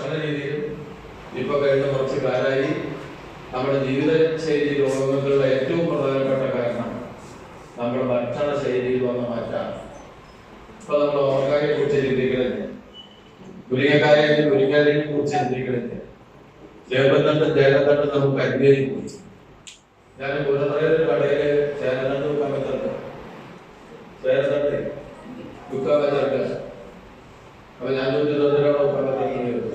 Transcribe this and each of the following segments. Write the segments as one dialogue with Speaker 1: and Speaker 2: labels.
Speaker 1: ഭക്ഷണ രീതിയിലും ഇപ്പൊ കഴിഞ്ഞ കുറച്ച് കാലമായി നമ്മുടെ ജീവിതശൈലി രോഗങ്ങളുടെ ഏറ്റവും പ്രധാനപ്പെട്ട കാരണം നമ്മുടെ ഭക്ഷണ ശൈലിയിൽ വന്ന മാറ്റാണ്. ഇപ്പൊ നമ്മൾ ഓർക്കായെ കുറിച്ച് ചിന്തിക്കണില്ല മുരിങ്ങക്കായെ മുരിങ്ങാലിനെ കുറിച്ച് ചിന്തിക്കണില്ല ചേമ്പത്തണ്ട് ചേരത്തണ്ട് നമുക്ക് അനുഗ്രഹിക്കും ഞാൻ പുനത്തറയൊരു കടയിൽ ചേരത്തണ്ട് വിൽക്കാൻ പറ്റുന്നുണ്ട് ചേരത്തണ്ട് വിൽക്കാൻ പറ്റുന്നുണ്ട് അപ്പൊ ഞാൻ ചോദിച്ചു എന്തിനാണോ വിൽക്കാൻ പറ്റുന്നത്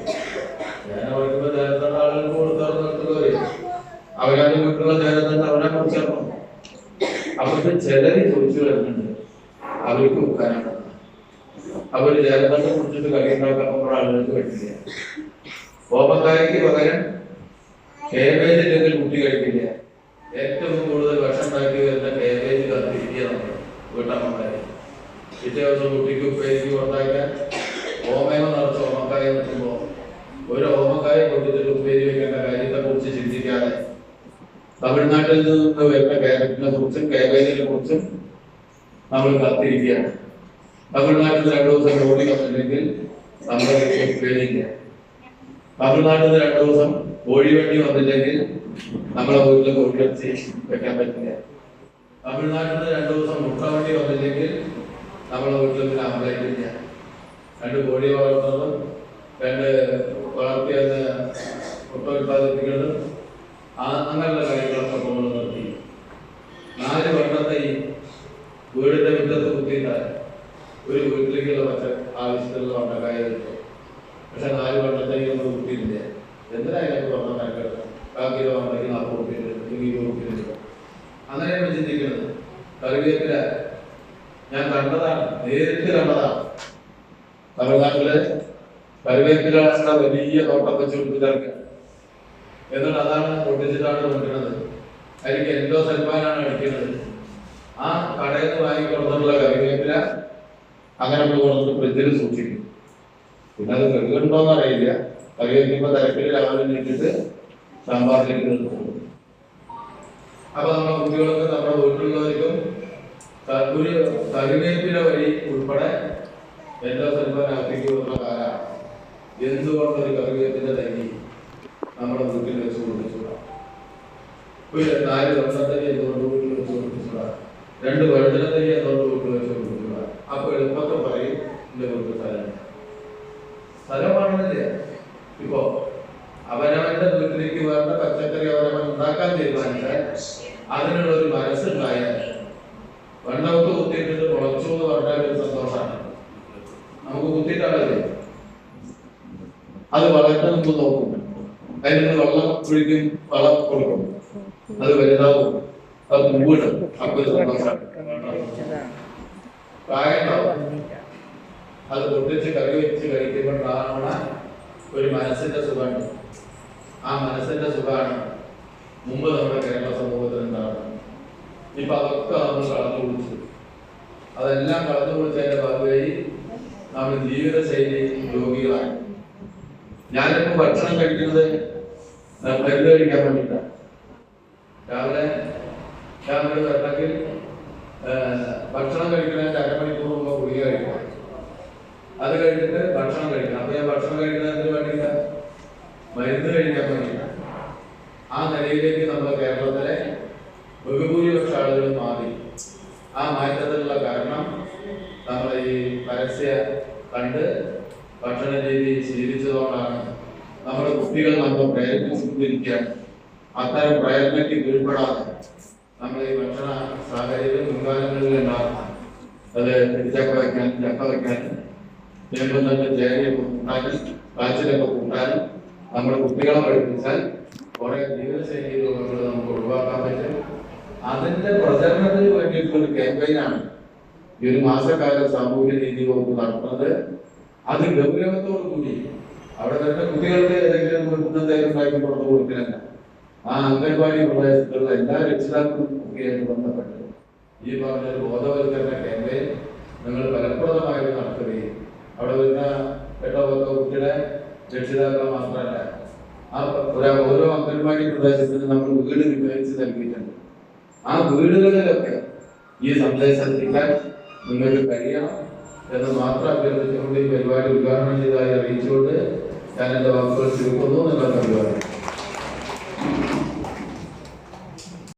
Speaker 1: ഞാൻ പഠിക്കുമ്പോ ചേരത്തണ്ട ആളുകൾക്ക് കൊടുത്താറ് നിർത്തുക അവരത് വീട്ടിലുള്ള ചേരത്തണ്ട് അവരെ കുറിച്ചാണോ അവർക്ക് ചിലര് ചോദിച്ചു വരുന്നുണ്ട്. അവർക്ക് വെക്കാനാണ് അവർ ജലബന്ധം കുറിച്ചിട്ട് കറി ഉണ്ടാക്കാൻ ആളുകൾക്ക് പറ്റില്ല. ഓമക്കായ്ക്ക് പകരം കേബേജ് ഇല്ലെങ്കിൽ കുട്ടി കഴിക്കില്ല. ഏറ്റവും കൂടുതൽ ഭക്ഷണം ഉണ്ടാക്കി വരുന്ന കേബേജ് കത്തിരിക്കുക നമ്മൾ വീട്ടമ്മമാരെ. പിറ്റേ ദിവസം കുട്ടിക്ക് ഉപ്പേരിക്ക് ഉണ്ടാക്കാൻ തമിഴ്നാട്ടിൽ നിന്ന് വരുന്ന കേരളത്തിനെ കുറിച്ചും കേബേജിനെ കുറിച്ചും നമ്മൾ കത്തിരിക്കുകയാണ്. തമിഴ്നാട്ടിൽ രണ്ടു ദിവസം ജോലി വന്നില്ലെങ്കിൽ നമ്മുടെ തമിഴ്നാട്ടിൽ നിന്ന് രണ്ടു ദിവസം കോഴി വണ്ടി വന്നില്ലെങ്കിൽ നമ്മളെ വീട്ടിൽ കോഴിയിറച്ചി വെക്കാൻ പറ്റില്ല. തമിഴ്നാട്ടിൽ നിന്ന് രണ്ടു ദിവസം മുട്ട വണ്ടി വന്നില്ലെങ്കിൽ നമ്മളെ വീട്ടിൽ ആംബ്ലേറ്റ് ഇല്ല. രണ്ട് കോഴി വളർത്തുന്നതും രണ്ട് വളർത്തിയ മുട്ട ഉൽപ്പാദിപ്പിക്കുന്നതും അങ്ങനെയുള്ള കാര്യങ്ങളൊക്കെ കുട്ടിയില്ല എന്തിനായാലും വെള്ളം കണക്കെടുത്ത് ബാക്കി ഉണ്ടെങ്കിൽ നാൽപ്പത് കുട്ടിയില്ല അല്ലെങ്കിൽ ഇരുപത് അങ്ങനെ നമ്മൾ ചിന്തിക്കുന്നത് കറിവേപ്പില ഞാൻ കണ്ടതാണ്. നേരിട്ട് കണ്ടതാണ്. തമിഴ്നാട്ടിൽ കറിവേപ്പില വലിയ തോട്ടം വെച്ച് കൊടുത്തിട്ടിറക്കുക എന്നിട്ട് അതാണ് പൊട്ടിച്ചിട്ടാണ് കൊണ്ടുവരുന്നത്. അതിലേക്ക് എന്തോ സൽമാനാണ് അടിക്കുന്നത്. ആ കടയിൽ നിന്ന് വാങ്ങി കൊടുത്തിട്ടുള്ള കറിവേപ്പില അങ്ങനെ നമ്മൾ കൊടുത്തിട്ട് ഫ്രിഡ്ജിൽ സൂക്ഷിക്കും. പിന്നെ അത് കഴുകുന്നുണ്ടോന്ന് അറിയില്ല. കറി വയ്ക്കുമ്പോ തിരക്കിൽ രാവിലെ ഇട്ടിട്ട് സാമ്പാറിലേക്ക് നിർത്തും അപ്പൊ നമ്മുടെ കുട്ടികൾക്ക് നമ്മുടെ വീട്ടിലുള്ളവർക്കും ഒരു കറിവേപ്പില വഴി ഉൾപ്പെടെ എല്ലാ സെൽഫാനാക്കിക്ക് കൊടുക്കുന്ന കാലാണ്. എന്തുകൊണ്ട് ഒരു കറിവേപ്പിന്റെ തൈ നമ്മുടെ വീട്ടിൽ വെച്ച് കൊടുപ്പിച്ചുകൂടാ ഒരു നാല് വർഷത്തെ എന്തുകൊണ്ട് വീട്ടിൽ വെച്ച് കൊടുപ്പിച്ചുകൂടാ രണ്ട് വഴുതന തൈ എന്തുകൊണ്ട് വീട്ടിൽ വെച്ച് കൊടുപ്പിച്ചുകൂടാ അപ്പൊ എളുപ്പത്തെ പറയും എന്റെ വീട്ടിൽ സ്ഥലം. സ്ഥലമാണെന്നില്ല ഇപ്പോ അവനവന്റെ വീട്ടിലേക്ക് വേണ്ട പച്ചക്കറി അവനവൻ ഉണ്ടാക്കാൻ തീരുമാനിച്ചാൽ അതിനുള്ള ഒരു മനസ്സുണ്ടായാൽ വെള്ളമൊക്കെ കുത്തിയിട്ടിട്ട് മുളച്ചു എന്ന് പറഞ്ഞാൽ ഒരു സന്തോഷമാണ്. നമുക്ക് കുത്തിയിട്ടാണല്ലേ അത് വളർന്ന് നമുക്ക് നോക്കും. അതിൽ നിന്ന് വെള്ളം ഒഴിക്കും വളം കൊടുക്കും. അത് വലുതാവും. അത് പൂവിടും. അപ്പൊ സന്തോഷമാണ്. അത് പൊട്ടിച്ച് കറി വെച്ച് കഴിക്കുമ്പോൾ കാണുന്ന ഒരു മനസ്സിന്റെ സുഖമുണ്ട് ആ മനസ്സിന്റെ സുഖമാണ് മുമ്പ് നമ്മുടെ കേരള സമൂഹത്തിൽ ഉണ്ടാകുന്നത് ഇപ്പൊ അതൊക്കെ നമ്മൾ കളഞ്ഞു കുടിച്ചു. അതെല്ലാം കളഞ്ഞു കുടിച്ചതിന്റെ ഭാഗമായി നമ്മുടെ ജീവിതശൈലി രോഗികളായി. ഞാനിപ്പോ ഭക്ഷണം കഴിക്കുന്നത് മരുന്ന് കഴിക്കാൻ വേണ്ടിയിട്ടാണ് രാവിലെ രാവിലെ ഭക്ഷണം കഴിക്കുന്നതിന്റെ അരമണിക്കൂർ മുമ്പ് ഗുളിക കഴിക്കണം അത് കഴിഞ്ഞിട്ട് ഭക്ഷണം കഴിക്കണം അപ്പൊ ഞാൻ ഭക്ഷണം കഴിക്കുന്നതിന് വേണ്ടിയില്ല മരുന്ന് കഴിക്കാൻ വേണ്ടിയില്ല ആ നിലയിലേക്ക് നമ്മുടെ കേരളത്തിലെ ബഹുഭൂരിപക്ഷ ആളുകൾ മാറി ആ മാറ്റത്തിനുള്ള കാരണം നമ്മൾ ഈ പരസ്യ കണ്ട് ഭക്ഷണ രീതി ശീലിച്ചതുകൊണ്ടാണ് നമ്മുടെ കുട്ടികൾ നമ്മൾ പ്രേരിപ്പിച്ചുകൊണ്ടിരിക്കുകയാണ് അത്തരം പ്രയത്നത്തിൽ കീഴ്പ്പെടാതെ നമ്മൾ ഈ ഭക്ഷണ സാഹചര്യം മുൻകാലങ്ങളിൽ ഉണ്ടാകുന്ന അത് ചക്ക വയ്ക്കാൻ ചക്ക വയ്ക്കാൻ ചേമ്പും നല്ല ചേനയൊക്കെ കൂട്ടാനും കാച്ചിലൊക്കെ കൂട്ടാനും നമ്മുടെ കുട്ടികളെ പഠിപ്പിച്ചാൽ കുറെ ജീവിതശൈലി രോഗങ്ങൾ നമുക്ക് ഒഴിവാക്കാൻ പറ്റും. അതിന്റെ പ്രചരണത്തിന് വേണ്ടിയിട്ടുള്ള ഒരു ക്യാമ്പയിനാണ് ഈ ഒരു മാസക്കാല സാമൂഹ്യ നീതി വകുപ്പ് നടത്തുന്നത്. അത് ഗൗരവത്തോടു കൂടി അവിടെ തന്നെ കുട്ടികൾക്ക് ഏതെങ്കിലും നിർബന്ധം ഉണ്ടാക്കി പുറത്തു കൊടുക്കില്ല ആ അംഗൻവാടി പ്രദേശത്തുള്ള എല്ലാ രക്ഷിതാക്കളും ഒക്കെയായിട്ട് ബന്ധപ്പെട്ട് ഈ പറഞ്ഞ ബോധവൽക്കരണ ക്യാമ്പയിൻ നിങ്ങൾ ഫലപ്രദമായിട്ട് നടത്തുകയും അവിടെ വരുന്ന എട്ടോ പത്തോ കുട്ടികളെ രക്ഷിതാക്കൾ മാത്രമല്ല ആ ഓരോ അംഗൻവാടി പ്രദേശത്തിന് നമ്മൾ വീട് വിഭജിച്ച് നൽകിയിട്ടുണ്ട്. ആ വീടുകളിലൊക്കെ ഈ സന്ദേശം എത്തിക്കാൻ നിങ്ങൾക്ക് കഴിയണം. എന്ന് മാത്രം അഭ്യർത്ഥിച്ചുകൊണ്ട് ഈ പരിപാടി ഉദ്ഘാടനം ചെയ്തതായി അറിയിച്ചുകൊണ്ട് ഞാൻ എന്റെ വാക്കുകൾ ചുരുക്കുന്നു എന്നുള്ള കണ്ടുപോകാം